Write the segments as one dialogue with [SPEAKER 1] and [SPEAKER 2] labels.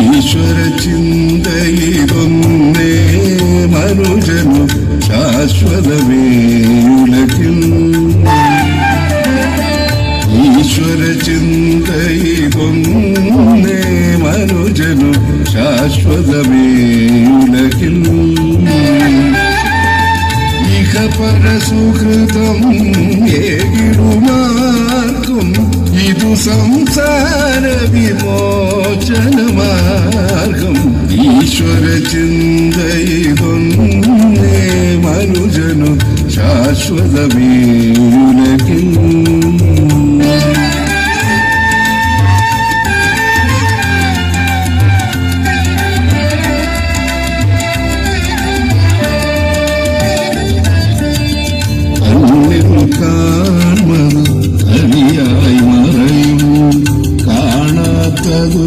[SPEAKER 1] ഈശ്വര ചിന്തയിലൊന്നേ മനുജനു ശാശ്വതമേ ഉലകിൽ ഈശ്വര ചിന്തയിലൊന്നേ മനുജനു ശാശ്വതമേ ഉലകിൽ ഇഹ പരസുഹൃതം ഏകിടുമാർക്കും ഇതു സംസാര വിമോചനമാർഗം ഒരു ചിന്തയിതൊന്നേ മനുജനു ശാശ്വതമേ ഉലകിൽ കാണാത്തതു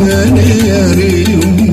[SPEAKER 1] അങ്ങനെ അറിയും